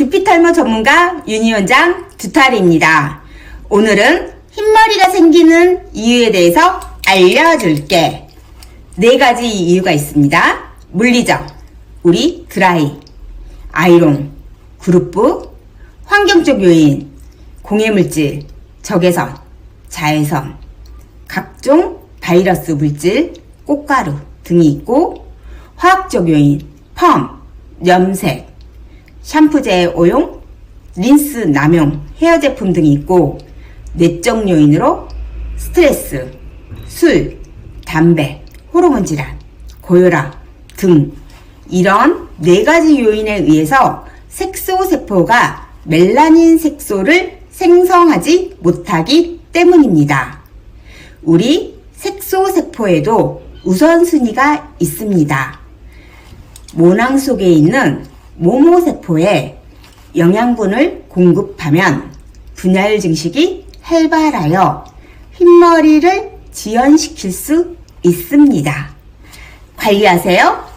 두피 탈모 전문가 윤희원장 두탈입니다. 오늘은 흰머리가 생기는 이유에 대해서 알려줄게. 네 가지 이유가 있습니다. 물리적, 우리 드라이, 아이롱, 그룹부, 환경적 요인, 공해물질, 적외선, 자외선, 각종 바이러스 물질, 꽃가루 등이 있고 화학적 요인, 펌, 염색, 샴푸제의 오용, 린스 남용, 헤어 제품 등이 있고 내적 요인으로 스트레스, 술, 담배, 호르몬 질환, 고혈압 등 이런 네 가지 요인에 의해서 색소 세포가 멜라닌 색소를 생성하지 못하기 때문입니다. 우리 색소 세포에도 우선순위가 있습니다. 모낭 속에 있는 모모세포에 영양분을 공급하면 분열 증식이 활발하여 흰머리를 지연시킬 수 있습니다. 관리하세요.